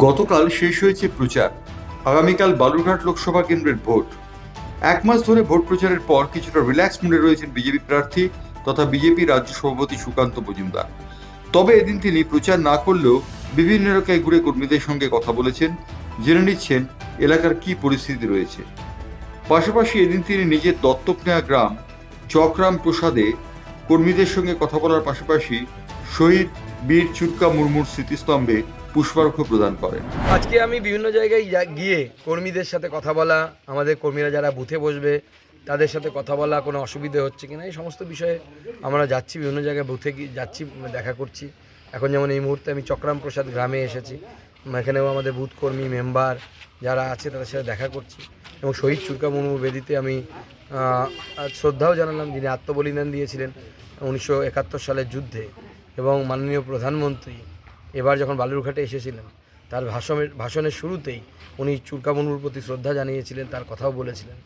গতকাল শেষ হয়েছে প্রচার। আগামীকাল বালুরঘাট লোকসভা কেন্দ্রের ভোট। এক মাস ধরে ভোট প্রচারের পর কিছুটা রিল্যাক্স মুডে রয়েছেন বিজেপি প্রার্থী তথা বিজেপি রাজ্য সভাপতি সুকান্ত মজুমদার। তবে এদিন তিনি প্রচার না করলেও বিভিন্ন এলাকায় ঘুরে কর্মীদের সঙ্গে কথা বলেছেন, জেনে নিচ্ছেন এলাকার কি পরিস্থিতি রয়েছে। পাশাপাশি এদিন তিনি নিজের দত্তক নেওয়া গ্রাম, চকরাম প্রসাদে কর্মীদের সঙ্গে কথা বলার পাশাপাশি শহীদ বীর চুটকা মুর্মুর স্মৃতিস্তম্ভে পুষ্পার্ঘ্য প্রদান করেন আজকে আমি বিভিন্ন জায়গায় গিয়ে কর্মীদের সাথে কথা বলা, আমাদের কর্মীরা যারা বুথে বসবে, তাদের সাথে কথা বলা, কোনো অসুবিধে হচ্ছে কিনা, এই সমস্ত বিষয়ে আমরা যাচ্ছি, বিভিন্ন জায়গায় বুথে গিয়ে যাচ্ছি, দেখা করছি। এখন যেমন এই মুহূর্তে আমি চক্রাম প্রসাদ গ্রামে এসেছি। এখানেও আমাদের বুথ কর্মী, মেম্বার যারা আছে, তাদের সাথে দেখা করছি। এবং শহীদ চুরকা মুর্মু বেদিতে আমি শ্রদ্ধাও জানালাম, যিনি আত্মবলিদান দিয়েছিলেন উনিশশো একাত্তর সালের যুদ্ধে। এবং মাননীয় প্রধানমন্ত্রী এবার যখন বালুরঘাটে এসেছিলেন, তার ভাষণের ভাষণের শুরুতেই উনি চুরকা প্রতি শ্রদ্ধা জানিয়েছিলেন, তার কথাও বলেছিলেন।